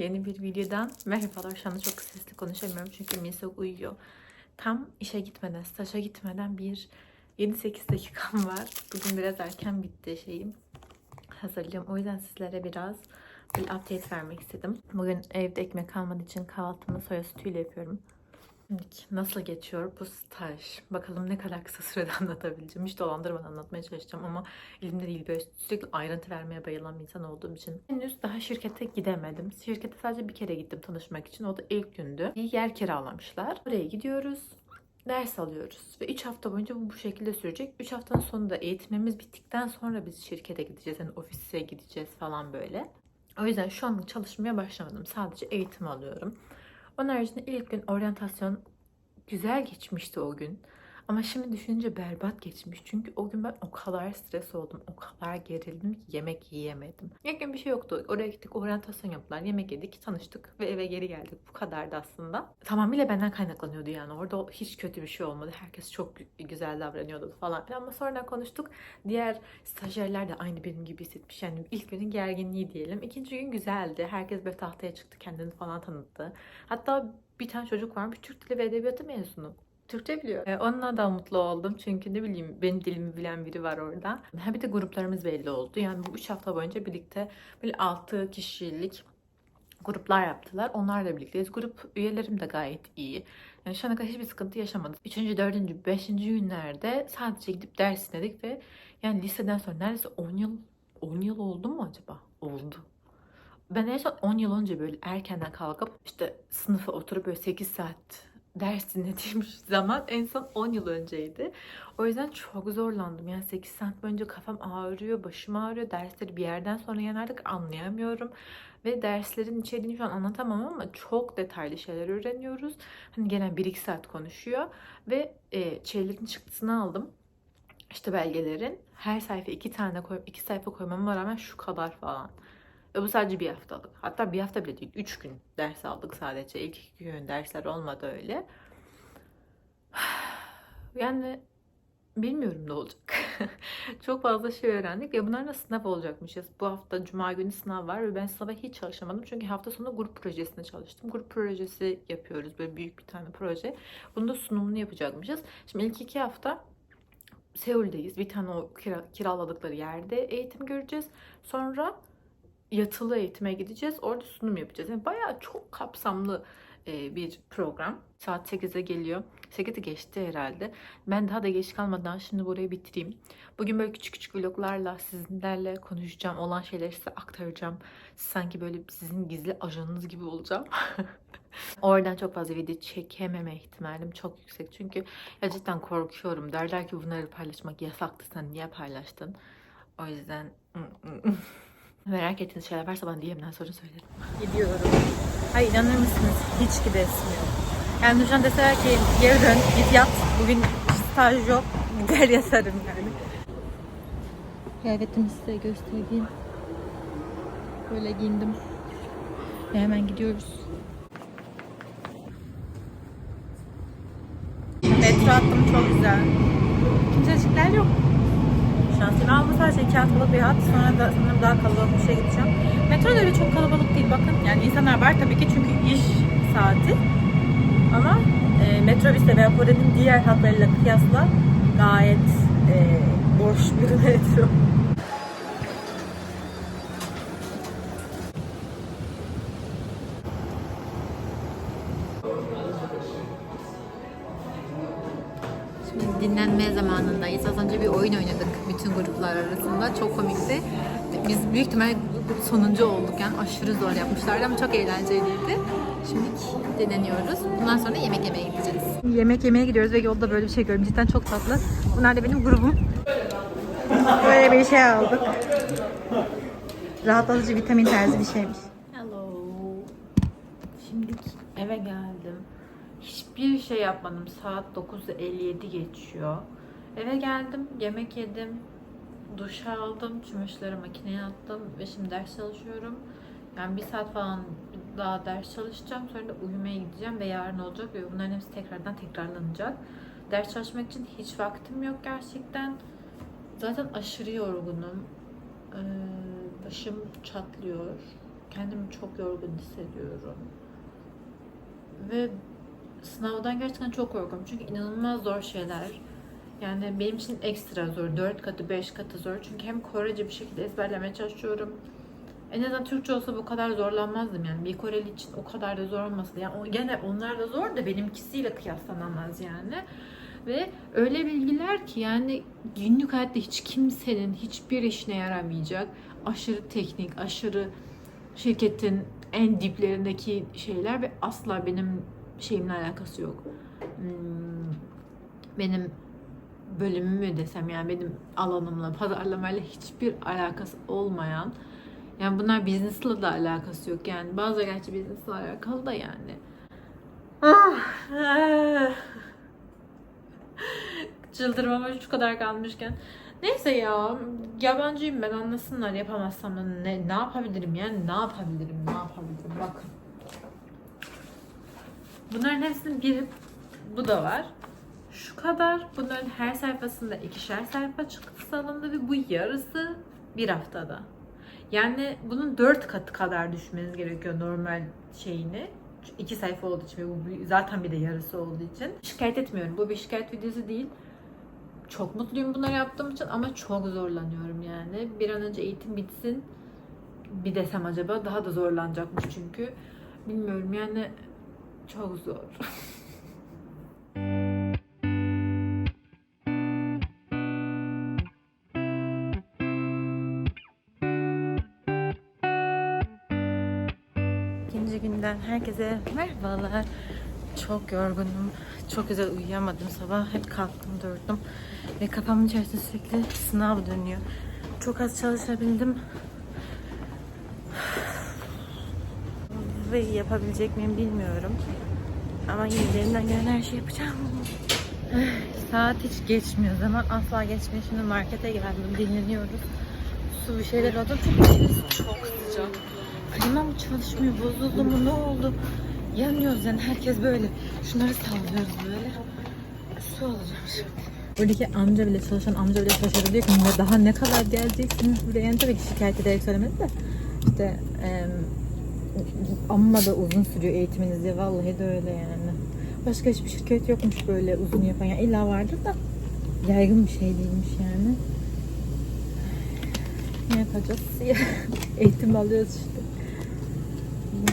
Yeni bir videodan merhabalar. Şu anda çok sesli konuşamıyorum çünkü Mesut uyuyor. Tam işe gitmeden, staja gitmeden bir 7-8 dakikam var. Bugün biraz erken bitti şeyim. Hazırlıyorum. O yüzden sizlere biraz bir update vermek istedim. Bugün evde ekmek kalmadığı için kahvaltımı soya sütüyle yapıyorum. Şimdi nasıl geçiyor bu staj? Bakalım ne kadar kısa sürede anlatabileceğim. Hiç dolandırmadan anlatmaya çalışacağım ama elimde değil. Böyle sürekli ayrıntı vermeye bayılan bir insan olduğum için. Henüz daha şirkete gidemedim. Şirkete sadece bir kere gittim tanışmak için. O da ilk gündü. Bir yer kiralamışlar. Oraya gidiyoruz. Ders alıyoruz. Ve 3 hafta boyunca bu bu şekilde sürecek. 3 haftanın sonunda eğitimimiz bittikten sonra biz şirkete gideceğiz. Yani ofise gideceğiz falan böyle. O yüzden şu anlık çalışmaya başlamadım. Sadece eğitim alıyorum. Onun haricinde ilk gün oryantasyon güzel geçmişti o gün. Ama şimdi düşününce berbat geçmiş. Çünkü o gün ben o kadar stres oldum. O kadar gerildim ki yemek yiyemedim. İlk gün bir şey yoktu. Oraya gittik, oryantasyon yaptılar. Yemek yedik, tanıştık ve eve geri geldik. Bu kadardı aslında. Tamamıyla benden kaynaklanıyordu yani. Orada hiç kötü bir şey olmadı. Herkes çok güzel davranıyordu falan. Ama sonra konuştuk. Diğer stajyerler de aynı benim gibi hissetmiş. Yani ilk günün gerginliği diyelim. İkinci gün güzeldi. Herkes böyle tahtaya çıktı. Kendini falan tanıttı. Hatta bir tane çocuk varmış. Türk Dili ve Edebiyatı mezunu. Türkçe biliyor. Ee, onunla da mutlu oldum. Çünkü ne bileyim benim dilimi bilen biri var orada. Ha bir de gruplarımız belli oldu. Yani bu 3 hafta boyunca birlikte böyle 6 kişilik gruplar yaptılar. Onlarla birlikteyiz. Grup üyelerim de gayet iyi. Yani şu ana kadar hiçbir sıkıntı yaşamadım. 3. 4. 5. günlerde sadece gidip ders dinledik ve yani liseden sonra neredeyse 10 yıl 10 yıl oldu mu acaba? Oldu. Ben en son 10 yıl önce böyle erkenden kalkıp işte sınıfa oturup böyle 8 saat ders dinlediğim zaman en son 10 yıl önceydi. O yüzden çok zorlandım. Yani 8 saat boyunca kafam ağrıyor, başım ağrıyor. Dersleri bir yerden sonra yani artık anlayamıyorum. Ve derslerin içeriğini şu an anlatamam ama çok detaylı şeyler öğreniyoruz. Hani gelen 1-2 saat konuşuyor. Ve e, şeylerin çıktısını aldım. İşte belgelerin. Her sayfa iki tane koy, iki sayfa koymama rağmen şu kadar falan. Ve bu sadece bir haftalık. Hatta bir hafta bile değil. Üç gün ders aldık sadece. İlk iki gün dersler olmadı öyle. Yani bilmiyorum ne olacak. Çok fazla şey öğrendik ve bunlarla sınav olacakmışız. Bu hafta cuma günü sınav var ve ben sınava hiç çalışamadım. Çünkü hafta sonu grup projesinde çalıştım. Grup projesi yapıyoruz. Böyle büyük bir tane proje. Bunda sunumunu yapacakmışız. Şimdi ilk iki hafta Seul'deyiz. Bir tane o kira, kiraladıkları yerde eğitim göreceğiz. Sonra yatılı eğitime gideceğiz. Orada sunum yapacağız. Yani bayağı çok kapsamlı e, bir program. Saat 8'e geliyor. 8'i geçti herhalde. Ben daha da geç kalmadan şimdi burayı bitireyim. Bugün böyle küçük küçük vloglarla sizinlerle konuşacağım. Olan şeyleri size aktaracağım. Sanki böyle sizin gizli ajanınız gibi olacağım. Oradan çok fazla video çekememe ihtimalim çok yüksek. Çünkü gerçekten korkuyorum. Derler ki bunları paylaşmak yasaktı. Sen niye paylaştın? O yüzden... Merak ettiğiniz şeyler varsa bana DM'den sonra söylerim. Gidiyorum. Ay inanır mısınız? Hiç gidesim yok. Yani Nurcan deseler ki geri dön, git yat. Bugün staj yok. Gel yatarım yani. Kıyafetimi size göstereyim. Böyle giyindim. Ve hemen gidiyoruz. Metro attım çok güzel. Kimsecikler yok. Şansım ama sadece iki haftalık bir hat. Sonra da sanırım daha kalabalık bir şey gideceğim. Metro da öyle çok kalabalık değil bakın. Yani insanlar var tabii ki çünkü iş saati. Ama e, metrobüste veya Kore'nin diğer hatlarıyla kıyasla gayet e, boş bir metro. Dinlenme zamanındayız. Az önce bir oyun oynadık bütün gruplar arasında. Çok komikti. Biz büyük ihtimal sonuncu olduk yani aşırı zor yapmışlardı ama çok eğlenceliydi. Şimdi dinleniyoruz. Bundan sonra yemek yemeye gideceğiz. Yemek yemeye gidiyoruz ve yolda böyle bir şey gördüm. Cidden çok tatlı. Bunlar da benim grubum. Böyle bir şey aldık. Rahatlatıcı vitamin tarzı bir şeymiş. Hello. Şimdi eve geldim. Hiçbir şey yapmadım. Saat 9.57 geçiyor. Eve geldim, yemek yedim, duş aldım, çamaşırları makineye attım ve şimdi ders çalışıyorum. Yani bir saat falan daha ders çalışacağım. Sonra da uyumaya gideceğim ve yarın olacak ve bunların hepsi tekrardan tekrarlanacak. Ders çalışmak için hiç vaktim yok gerçekten. Zaten aşırı yorgunum. Ee, başım çatlıyor. kendimi çok yorgun hissediyorum. Ve sınavdan gerçekten çok korkuyorum. Çünkü inanılmaz zor şeyler. Yani benim için ekstra zor. 4 katı, 5 katı zor. Çünkü hem Korece bir şekilde ezberlemeye çalışıyorum. En azından Türkçe olsa bu kadar zorlanmazdım yani. Bir Koreli için o kadar da zor olmasın. Yani o, gene onlar da zor da benimkisiyle kıyaslanamaz yani. Ve öyle bilgiler ki yani günlük hayatta hiç kimsenin hiçbir işine yaramayacak. Aşırı teknik, aşırı şirketin en diplerindeki şeyler ve asla benim şeyimle alakası yok. Hmm, Benim bölümümü desem yani benim alanımla, pazarlamayla hiçbir alakası olmayan yani bunlar business'la da alakası yok yani. Bazıları gerçi business'la alakalı da yani. Ah, ah. Çıldırmama şu kadar kalmışken. Neyse ya yabancıyım ben anlasınlar yapamazsam ne, ne yapabilirim yani ne yapabilirim ne yapabilirim bakın. Bunların hepsinin bir bu da var. Kadar bunların her sayfasında ikişer sayfa çıktısı alındı ve bu yarısı bir haftada. Yani bunun dört katı kadar düşmeniz gerekiyor normal şeyini. iki sayfa olduğu için ve bu zaten bir de yarısı olduğu için. Şikayet etmiyorum. Bu bir şikayet videosu değil. Çok mutluyum bunları yaptığım için ama çok zorlanıyorum yani. Bir an önce eğitim bitsin. Bir desem acaba daha da zorlanacakmış çünkü. Bilmiyorum yani çok zor. İkinci günden herkese merhabalar. Çok yorgunum. Çok güzel uyuyamadım sabah. Hep kalktım durdum. Ve kafamın içerisinde sürekli sınav dönüyor. Çok az çalışabildim. Ve yapabilecek miyim bilmiyorum. Ama elimden gelen her şeyi yapacağım. Saat hiç geçmiyor. Zaman asla geçmiyor. Şimdi markete geldim. Dinleniyoruz. Su bir şeyler aldım. İçimiz çok sıcak. Klimam çalışmıyor. Bozuldu mu? Ne oldu? Yanıyoruz yani. Herkes böyle. Şunları sallıyoruz böyle. Su alacağım şimdi. Buradaki amca bile çalışan amca bile şaşırdı diyor ki "Ne- daha ne kadar geleceksiniz buraya yani tabii ki şikayet ederek söylemedi de işte em, amma da uzun sürüyor eğitiminiz diye vallahi de öyle yani. Başka hiçbir şirket yokmuş böyle uzun yapan. Yani illa vardır da yaygın bir şey değilmiş yani. Ne yapacağız? Eğitim alıyoruz işte.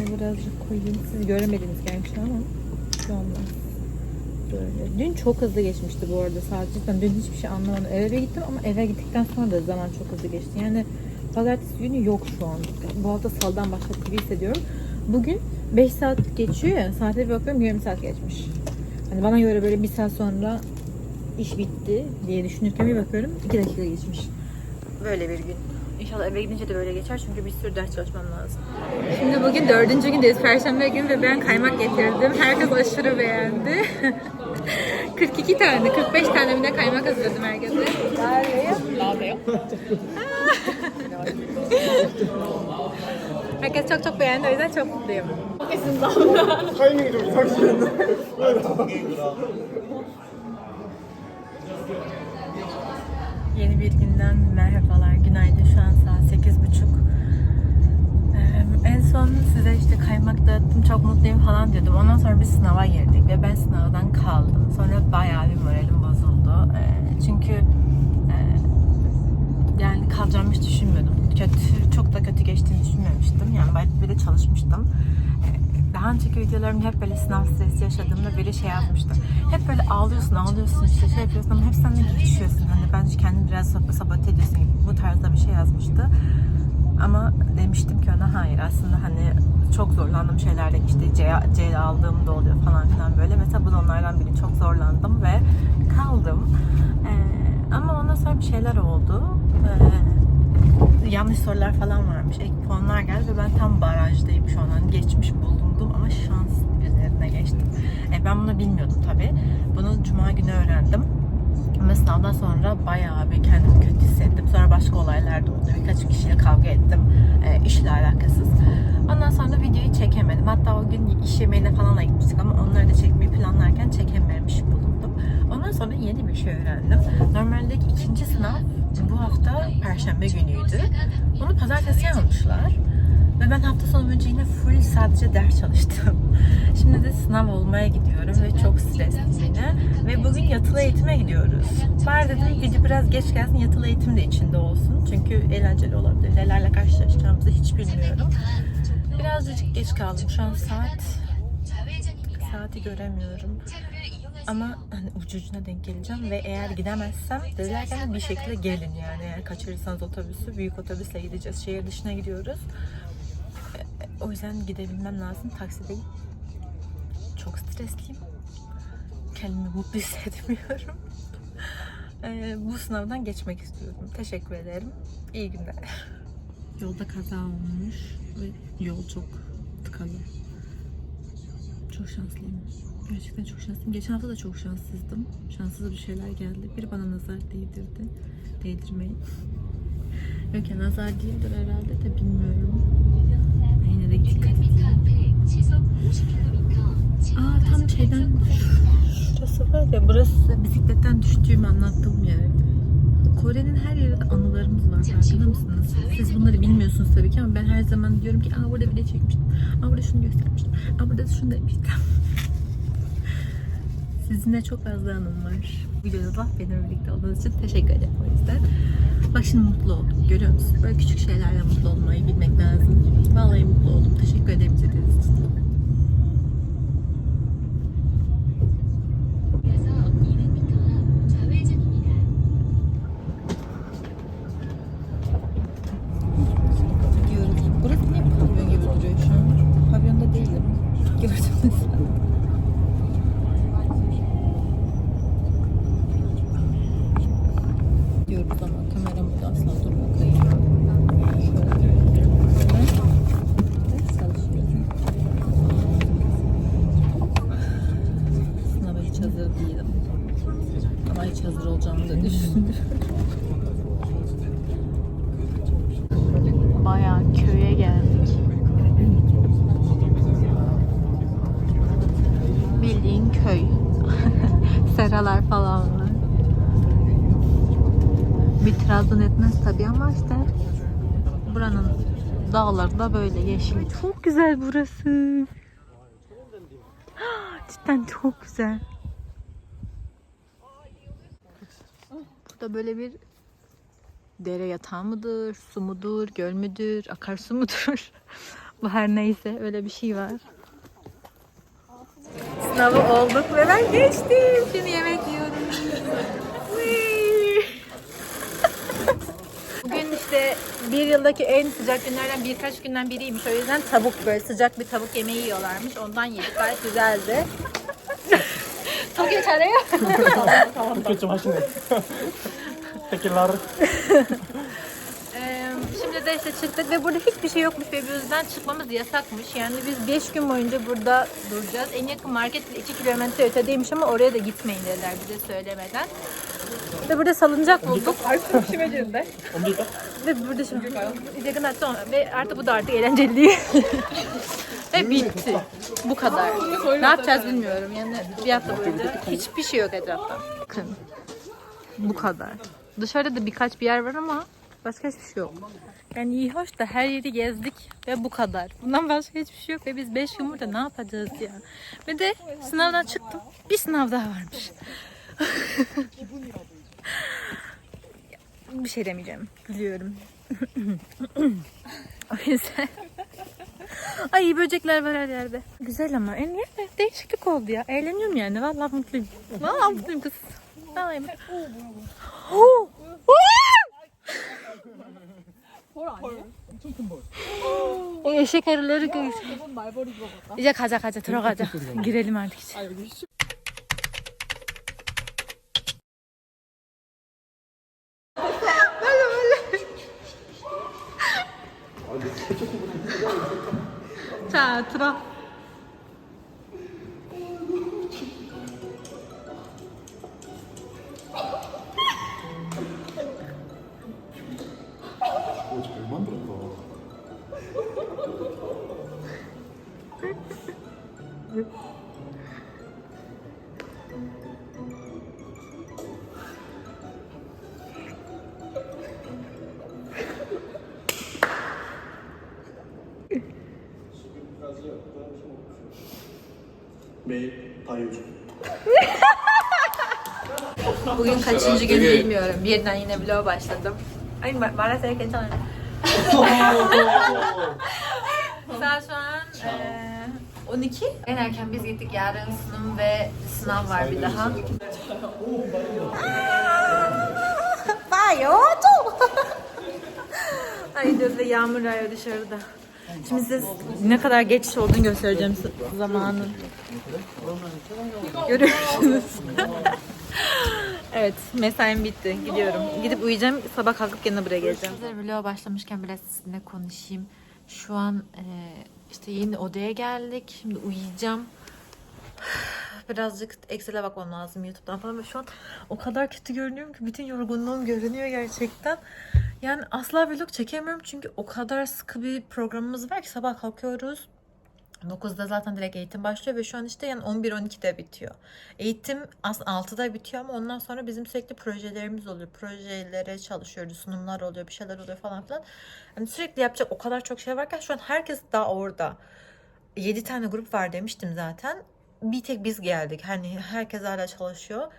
Birazcık koyayım. Siz göremediniz gerçi ama şu olmaz. Böyle. Dün çok hızlı geçmişti bu arada saat cidden. Dün hiçbir şey anlamadım. Eve gittim ama eve gittikten sonra da zaman çok hızlı geçti. Yani pazartesi günü yok şu an. Bu hafta saldan başladı gibi hissediyorum. Bugün 5 saat geçiyor ya. Saate bir bakıyorum 20 saat geçmiş. Hani bana göre böyle bir saat sonra iş bitti diye düşünürken bir bakıyorum 2 dakika geçmiş. Böyle bir gün. İnşallah eve gidince de böyle geçer çünkü bir sürü ders çalışmam lazım. Şimdi bugün dördüncü gündeyiz. Perşembe günü ve ben kaymak getirdim. Herkes aşırı beğendi. 42 tane, 45 tane mi ne kaymak hazırladım herkese. Herkes çok çok beğendi o yüzden çok mutluyum. 타이밍이 좀 이상했는데 Yeni bir günden merhabalar, günaydın. Şu an saat sekiz buçuk. Ee, en son size işte kaymak dağıttım, çok mutluyum falan diyordum. Ondan sonra bir sınava girdik ve ben sınavdan kaldım. Sonra bayağı bir moralim bozuldu. Ee, çünkü e, yani kalacağımı hiç düşünmüyordum. Kötü, çok da kötü geçtiğini düşünmemiştim. Yani bayağı bir de çalışmıştım. Daha önceki videolarımda hep böyle sınav stresi yaşadığımda biri şey yazmıştı. Hep böyle ağlıyorsun, ağlıyorsun işte şey yapıyorsun ama hep sen geçiyorsun. Hani bence kendini biraz sab- sabote ediyorsun gibi bu tarzda bir şey yazmıştı. Ama demiştim ki ona hayır aslında hani çok zorlandığım şeylerde işte C, C aldığım da oluyor falan filan böyle. Mesela bu da onlardan biri çok zorlandım ve kaldım. Ee, ama ondan sonra bir şeyler oldu. Ee, yanlış sorular falan varmış. Ek puanlar geldi ve ben tam barajdayım şu an. Hani geçmiş bulundum ama şans üzerine geçtim. E, ben bunu bilmiyordum tabii. Bunu cuma günü öğrendim. Ama sınavdan sonra bayağı bir kendimi kötü hissettim. Sonra başka olaylar da oldu. Birkaç kişiyle kavga ettim. E, işle alakasız. Ondan sonra videoyu çekemedim. Hatta o gün iş yemeğine falan da gitmiştik ama onları da çekmeyi planlarken çekememiş bulundum. Ondan sonra yeni bir şey öğrendim. Normalde ikinci sınav bu hafta Perşembe günüydü. Onu pazartesi almışlar. Ve ben hafta sonu önce yine full sadece ders çalıştım. Şimdi de sınav olmaya gidiyorum ve çok stresliyim yine. Ve bugün yatılı eğitime gidiyoruz. Var dedim video biraz geç gelsin yatılı eğitim de içinde olsun. Çünkü eğlenceli olabilir. Nelerle karşılaşacağımızı hiç bilmiyorum. Birazcık geç kaldım. Şu an saat saati göremiyorum. Ama hani ucu ucuna denk geleceğim ve eğer gidemezsem dediler ki bir şekilde gelin yani eğer kaçırırsanız otobüsü büyük otobüsle gideceğiz şehir dışına gidiyoruz. E, O yüzden gidebilmem lazım taksideyim. Çok stresliyim. Kendimi mutlu hissetmiyorum. E, bu sınavdan geçmek istiyorum. Teşekkür ederim. İyi günler. Yolda kaza olmuş ve yol çok tıkalı. Çok şanslıyım. Gerçekten çok şanslıyım. Geçen hafta da çok şanssızdım. Şanssız bir şeyler geldi. Biri bana nazar değdirdi. Değdirmeyin. Yok ya nazar değildir herhalde de bilmiyorum. Yine de dikkat edeyim. Aa tam şeyden şurası var ya burası bisikletten düştüğümü anlattığım yer. Kore'nin her yerinde anılarımız var farkında mısınız? Siz bunları bilmiyorsunuz tabii ki ama ben her zaman diyorum ki aa burada video çekmiştim. Aa burada şunu göstermiştim. Aa burada şunu demiştim. Sizinle çok fazla anım var. Videoda da benimle birlikte olduğunuz için teşekkür ederim o yüzden. Bak şimdi mutlu oldum. Görüyor musun? Böyle küçük şeylerle mutlu olmayı bilmek lazım. Vallahi mutlu oldum. Teşekkür ederim izlediğiniz için. Gidiyoruz. Burası niye pavyon gibi duruyor şu an? Pavyonda değilim. Gördünüz mü? Diyoruz ama kameram burada asla durma kayıyor. Şöyle. Evet, Çalışıyorum. Sınava hiç hazır değilim. Ama hiç hazır olacağımı da düşünmüyorum. Bayağı köye geldik. Bildiğin köy. Seralar falan var. Bir Trabzon etmez tabii ama işte buranın dağları da böyle yeşil. Çok güzel burası. Cidden çok güzel. Burada böyle bir dere yatağı mıdır, su mudur, göl müdür, akarsu mudur? Bu her neyse öyle bir şey var. Sınavı olduk ve ben geçtim. Şimdi yemek yiyorum. Whee! Bugün işte bir yıldaki en sıcak günlerden birkaç günden biriymiş. O yüzden tavuk böyle sıcak bir tavuk yemeği yiyorlarmış. Ondan yedik. Gayet güzeldi. Çok geçerliyor. 그렇게 좀 하시네. teşekkürler. Ee, şimdi de işte çıktık ve burada hiçbir şey yokmuş ve bu yüzden çıkmamız yasakmış. Yani biz 5 gün boyunca burada duracağız. En yakın market 2 kilometre ötedeymiş ama oraya da gitmeyin dediler bize söylemeden. Ve burada salıncak bulduk. Artık işime cildi. Ve burada şimdi dedim hatta ve artık bu da artık eğlenceli değil. ve bitti. Bu kadar. ne yapacağız bilmiyorum. Yani bir hafta boyunca hiçbir şey yok etrafta. Bakın. Bu kadar. Dışarıda da birkaç bir yer var ama başka hiçbir şey yok. Yani iyi hoş da her yeri gezdik ve bu kadar. Bundan başka hiçbir şey yok ve biz 5 gün burada ne yapacağız ya. Ve de sınavdan çıktım. Bir sınav daha varmış. bir şey demeyeceğim. Gülüyorum. o yüzden. Ay böcekler var her yerde. Güzel ama en niye de değişiklik oldu ya. Eğleniyorum yani. Vallahi mutluyum. Vallahi mutluyum kız. Vallahi mutluyum. 벌 아니야? 엄청 큰 벌. 오늘 시골을 내리고 있어. 이번 말벌이 그거 같다. 이제 가자 가자 들어가자. 기레리 말이지. 자 들어. Bugün kaçıncı gün bilmiyorum. Birden yine vlog başladım. Ay ma- maalesef geçen Saat şu an eee, 12. En erken biz gittik. Yarın sunum ve sınav var bir daha. Bayoto. Ay ve yağmur yağıyor dışarıda. Şimdi size ne kadar geçiş olduğunu göstereceğim zamanın. Görüyorsunuz. evet, mesaim bitti. Gidiyorum. Gidip uyuyacağım. Sabah kalkıp yine buraya geleceğim. Hazır vloga başlamışken biraz sizinle konuşayım. Şu an e, işte yeni odaya geldik. Şimdi uyuyacağım. Birazcık Excel'e bakmam lazım YouTube'dan falan. Ve şu an o kadar kötü görünüyorum ki bütün yorgunluğum görünüyor gerçekten. Yani asla vlog çekemiyorum çünkü o kadar sıkı bir programımız var ki sabah kalkıyoruz. 9'da zaten direkt eğitim başlıyor ve şu an işte yani 11-12'de bitiyor. Eğitim aslında 6'da bitiyor ama ondan sonra bizim sürekli projelerimiz oluyor. Projelere çalışıyoruz, sunumlar oluyor, bir şeyler oluyor falan filan. Yani sürekli yapacak o kadar çok şey varken şu an herkes daha orada. 7 tane grup var demiştim zaten. Bir tek biz geldik. Hani herkes hala çalışıyor.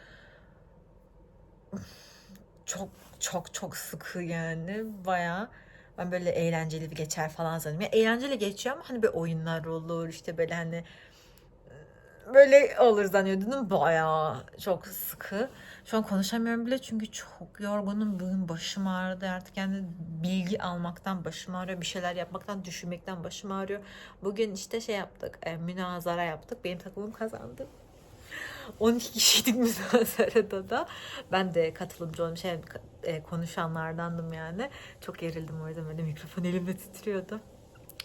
Çok çok çok sıkı yani bayağı. Ben böyle eğlenceli bir geçer falan zannediyorum. Yani eğlenceli geçiyor ama hani böyle oyunlar olur işte böyle hani böyle olur zannediyordum. Bayağı çok sıkı. Şu an konuşamıyorum bile çünkü çok yorgunum. Bugün başım ağrıdı artık yani bilgi almaktan başım ağrıyor. Bir şeyler yapmaktan, düşünmekten başım ağrıyor. Bugün işte şey yaptık, e, münazara yaptık. Benim takımım kazandı. 12 kişiydik münazarada da. Ben de katılımcı oldum. Şey, e, konuşanlardandım yani. Çok gerildim o yüzden böyle mikrofon elimde titriyordu.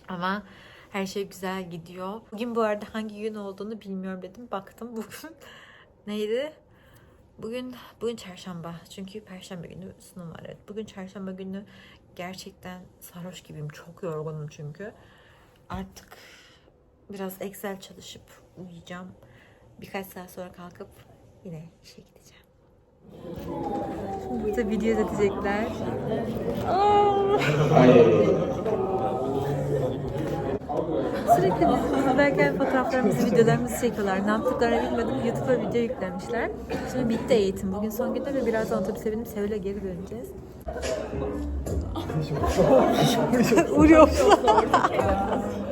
Ama her şey güzel gidiyor. Bugün bu arada hangi gün olduğunu bilmiyorum dedim. Baktım bugün neydi? Bugün bugün çarşamba. Çünkü perşembe günü sunum var. Evet. Bugün çarşamba günü gerçekten sarhoş gibiyim. Çok yorgunum çünkü. Artık biraz Excel çalışıp uyuyacağım. Birkaç saat sonra kalkıp yine işe gideceğim. Burada video izletecekler. Sürekli biz izlerken fotoğraflarımızı, videolarımızı çekiyorlar. Ne yaptıklarını bilmedim. YouTube'a video yüklemişler. Şimdi bitti eğitim. Bugün son günde ve birazdan otobüse binip Seul'e geri döneceğiz. Vuruyor.